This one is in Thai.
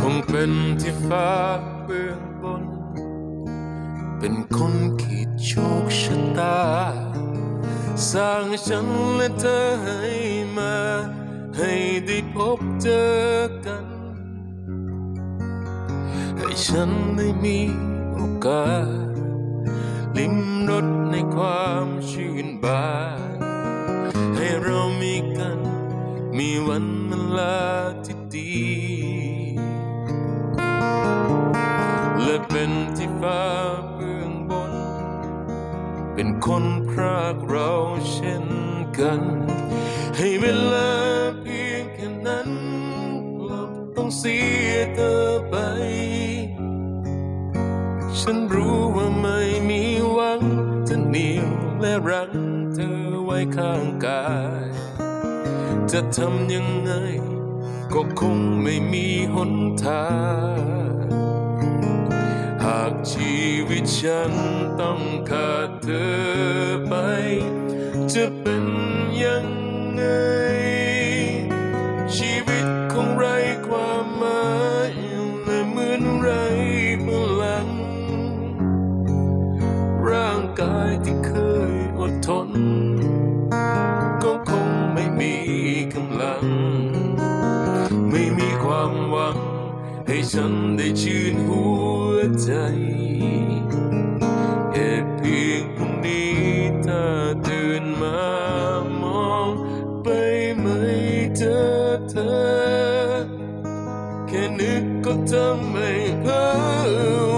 คงเป็นที่ฟ้าเบื้องบน เป็นคนขีดโชคชะตา สร้างฉันและเธอให้มา ให้ได้พบเจอกัน ให้ฉันได้มี กาลิ้มรสในความชื่นบานให้เรามีกัน มีวันเวลาที่ดี และเป็นที่ฟ้าเบื้องบน เป็นคนพรากเราเช่นกัน ให้เวลาเพียงแค่นั้นเราต้องเสียเธอ ฉันรู้ว่าไม่มีหวัง จะเหนียวและรักเธอไว้ข้างกาย จะทำยังไง ก็คงไม่มีหนทาง หากชีวิตฉันต้องขาดเธอไป จะเป็นยังไง กายที่เคยอดทน ก็คงไม่มีกำลัง ไม่มีความหวัง ให้ฉันได้ชื่นหัวใจแค่เพียงพรุ่งนี้ถ้าตื่นมามองไปไม่เจอเธอ แค่นึกก็ทำให้เพ้อ